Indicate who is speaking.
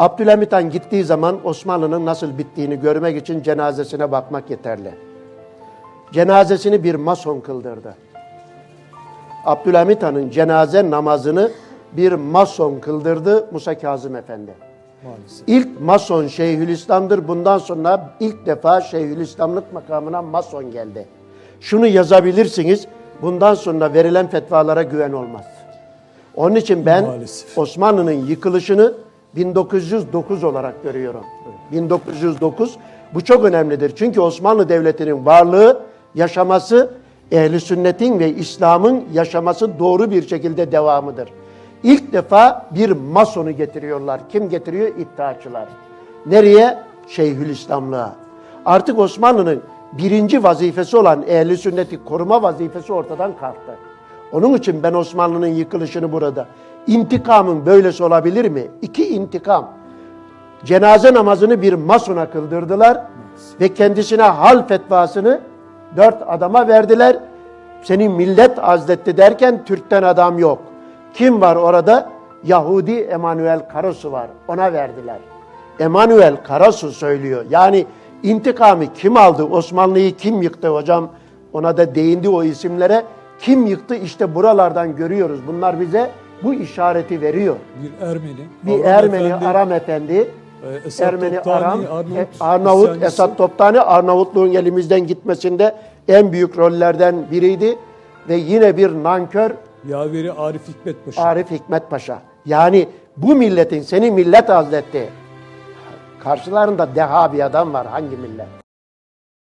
Speaker 1: Abdülhamit Han gittiği zaman Osmanlı'nın nasıl bittiğini görmek için cenazesine bakmak yeterli. Cenazesini bir mason kıldırdı. Abdülhamit Han'ın cenaze namazını bir mason kıldırdı Musa Kazım Efendi.
Speaker 2: Maalesef.
Speaker 1: İlk mason Şeyhülislam'dır. Bundan sonra ilk defa Şeyhülislamlık makamına mason geldi. Şunu yazabilirsiniz. Bundan sonra verilen fetvalara güven olmaz. Onun için ben
Speaker 2: Maalesef.
Speaker 1: Osmanlı'nın yıkılışını 1909 olarak görüyorum. 1909 bu çok önemlidir. Çünkü Osmanlı Devleti'nin varlığı, yaşaması, ehli sünnetin ve İslam'ın yaşaması doğru bir şekilde devamıdır. İlk defa bir masonu getiriyorlar. Kim getiriyor? İttihatçılar. Nereye? Şeyhülislamlığa. Artık Osmanlı'nın birinci vazifesi olan ehli sünneti koruma vazifesi ortadan kalktı. Onun için ben Osmanlı'nın yıkılışını burada. İntikamın böylesi olabilir mi? İki intikam. Cenaze namazını bir masona kıldırdılar ve kendisine hal fetvasını dört adama verdiler. Seni millet azletti derken Türk'ten adam yok. Kim var orada? Yahudi Emanuel Karasu var. Ona verdiler. Emanuel Karasu söylüyor. Yani intikamı kim aldı? Osmanlı'yı kim yıktı hocam? Ona da değindi o isimlere. Kim yıktı? İşte buralardan görüyoruz. Bunlar bize bu işareti veriyor.
Speaker 2: Bir Ermeni.
Speaker 1: Bir
Speaker 2: Avram
Speaker 1: Ermeni
Speaker 2: Efendi,
Speaker 1: Aram Efendi,
Speaker 2: e, Esat
Speaker 1: Ermeni
Speaker 2: Toptani,
Speaker 1: Aram,
Speaker 2: Arnavut
Speaker 1: e, Arnavut
Speaker 2: isyancısı.
Speaker 1: Esat Toptani Arnavutluğun elimizden gitmesinde en büyük rollerden biriydi ve yine bir nankör
Speaker 2: Yaveri Arif Hikmet Paşa.
Speaker 1: Arif Hikmet Paşa. Yani bu milletin seni millet azletti. Karşılarında deha bir adam var hangi millet?